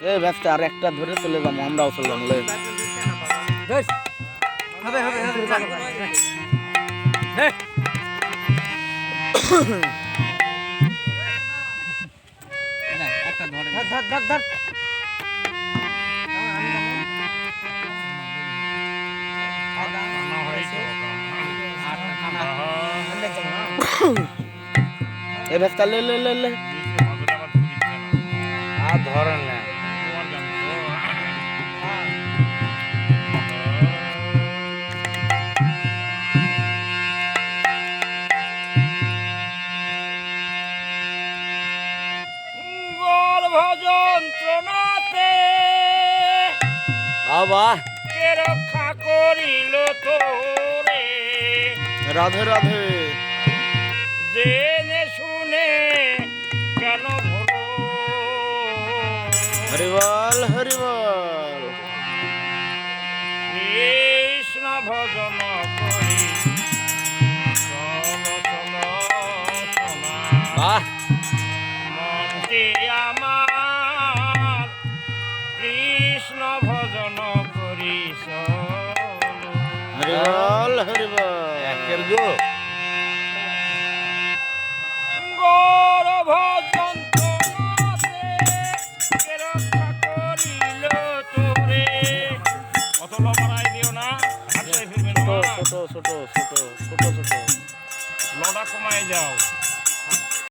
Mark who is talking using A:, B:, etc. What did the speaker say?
A: এ ব্যস্তা আর একটা ধরে চলে যাব আমরাও চললাম লে
B: হবে হবে হবে একটা ধরে। ধর ধর ধর ধর।
A: এ ব্যস্তা লে লে লে
B: ধরেন না।
C: গর্ভযন্ত্রণাতে
A: বাবা।
C: কে রক্ষা করিল তোরে?
A: রাধে রাধে।
C: জেনে শুনে কেন ভুলো?
A: হরিবল হরিবল।
C: কৃষ্ণ ভজন করি।
A: বাহ।
C: মনটি কৃষ্ণ ভজন করি চল
A: হরিবল হরিবল
B: একের গো
A: ছোট ছোট ছোট ছোট ছোট।
C: লড়া কমায় যাও।